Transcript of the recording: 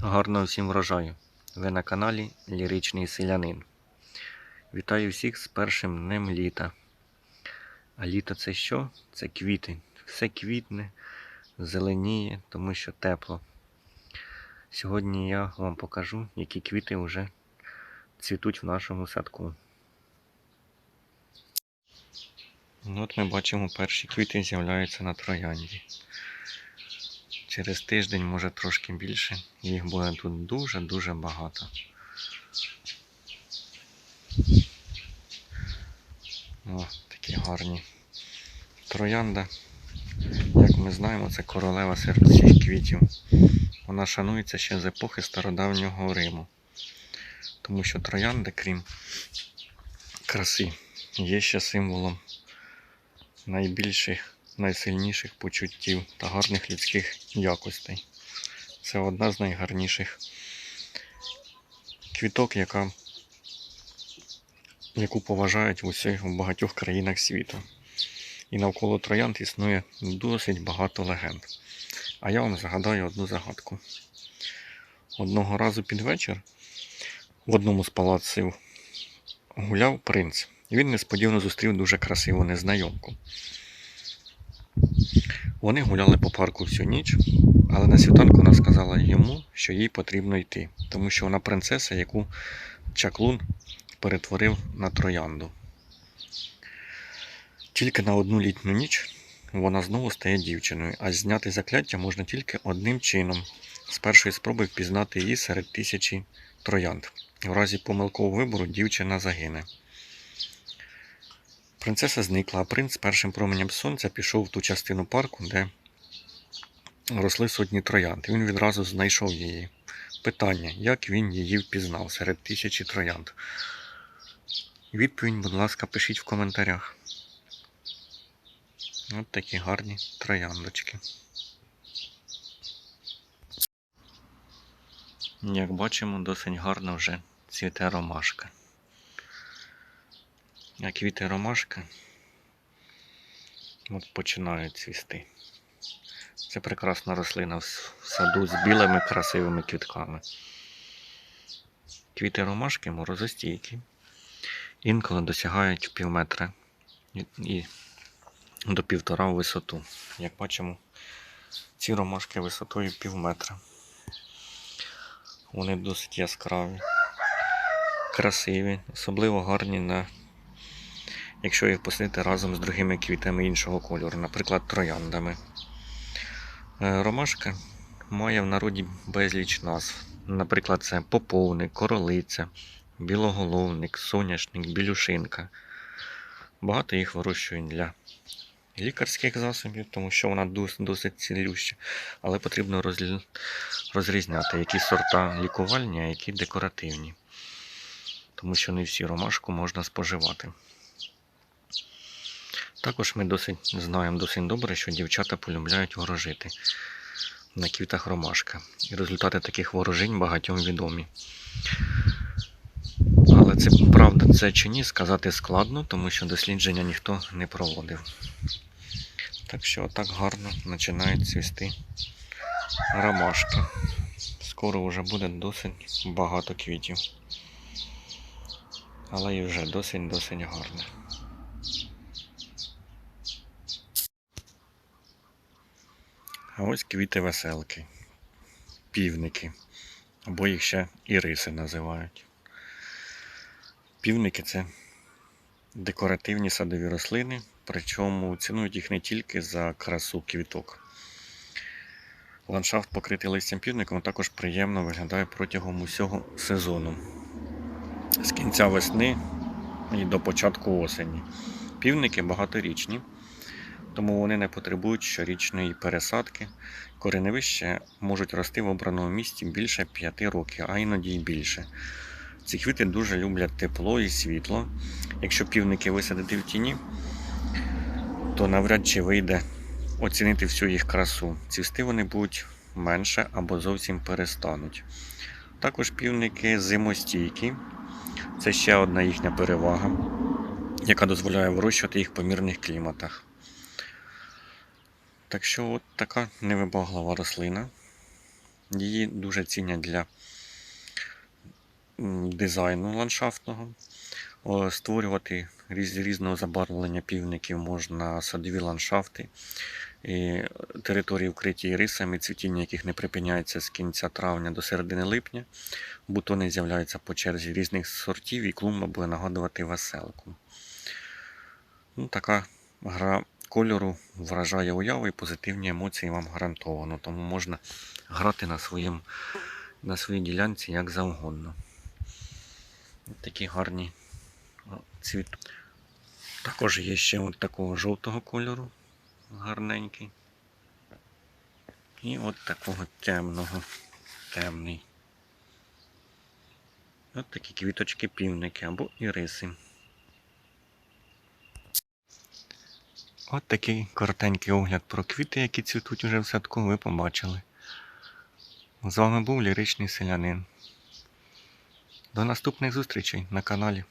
Гарного всім врожаю! Ви на каналі Ліричний Селянин. Вітаю всіх з першим днем літа. А літо це що? Це квіти. Все квітне, зеленіє, тому що тепло. Сьогодні я вам покажу, які квіти вже цвітуть в нашому садку. От ми бачимо, перші квіти з'являються на троянді. Через тиждень, може трошки більше, їх буде тут дуже-дуже багато. О, такі гарні. Троянда, як ми знаємо, це королева серед всіх квітів. Вона шанується ще з епохи стародавнього Риму. Тому що троянда, крім краси, є ще символом найбільших найсильніших почуттів та гарних людських якостей. Це одна з найгарніших квіток, яка, яку поважають в усіх в багатьох країнах світу. І навколо троянд існує досить багато легенд. А я вам загадаю одну загадку. Одного разу під вечір в одному з палаців гуляв принц. Він несподівано зустрів дуже красиву незнайомку. Вони гуляли по парку всю ніч, але на світанку вона сказала йому, що їй потрібно йти, тому що вона принцеса, яку чаклун перетворив на троянду. Тільки на одну літню ніч вона знову стає дівчиною, а зняти закляття можна тільки одним чином з першої спроби впізнати її серед тисячі троянд. В разі помилкового вибору дівчина загине. Принцеса зникла, а принц першим променем сонця пішов в ту частину парку, де росли сотні троянд. Він відразу знайшов її. Питання, як він її впізнав серед тисячі троянд? Відповідь, будь ласка, пишіть в коментарях. От такі гарні трояндочки. Як бачимо, досить гарно вже цвіте ромашка. А квіти ромашки от починають цвісти. Це прекрасна рослина в саду з білими красивими квітками. Квіти ромашки морозостійкі. Інколи досягають пів метра і до півтора в висоту. Як бачимо, ці ромашки висотою пів метра. Вони досить яскраві, красиві, особливо гарні на якщо їх посадити разом з другими квітами іншого кольору, наприклад, трояндами. Е, Ромашка має в народі безліч назв. Наприклад, це поповник, королиця, білоголовник, соняшник, білюшинка. Багато їх вирощують для лікарських засобів, тому що вона досить цілюща, але потрібно розрізняти, які сорта лікувальні, а які декоративні. Тому що не всі ромашку можна споживати. Також ми досить знаємо досить добре, що дівчата полюбляють ворожити на квітах ромашка. І результати таких ворожинь багатьом відомі. Але це правда це чи ні, сказати складно, тому що дослідження ніхто не проводив. Так що отак гарно починають цвісти ромашки. Скоро вже буде досить багато квітів. Але і вже досить-досить гарно. А ось квіти веселки, півники, або їх ще іриси називають. Півники це декоративні садові рослини, причому цінують їх не тільки за красу квіток. Ландшафт, покритий листям півником, також приємно виглядає протягом усього сезону. З кінця весни і до початку осені. Півники багаторічні, тому вони не потребують щорічної пересадки. Кореневища можуть рости в обраному місці більше 5 років, а іноді й більше. Ці квіти дуже люблять тепло і світло. Якщо півники висадити в тіні, то навряд чи вийде оцінити всю їх красу. Цвісти вони будуть менше або зовсім перестануть. Також півники зимостійкі. Це ще одна їхня перевага, яка дозволяє вирощувати їх в помірних кліматах. Так що от така невибаглива рослина. Її дуже цінять для дизайну ландшафтного. Створювати різ, різного забарвлення півників можна садові ландшафти, і території вкриті рисами, цвітіння яких не припиняється з кінця травня до середини липня. Бутони з'являються по черзі різних сортів, і клумба буде нагадувати веселку. Ну, така гра кольору вражає уяву і позитивні емоції вам гарантовано. Тому можна грати на, своїм, на своїй ділянці як завгодно. Такі гарні цвіт. Також є ще от такого жовтого кольору, гарненький. І от такого темного, темний. От такі квіточки півники або іриси. От такий коротенький огляд про квіти, які цвітуть уже в садку, ви побачили. З вами був ліричний селянин. До наступних зустрічей на каналі.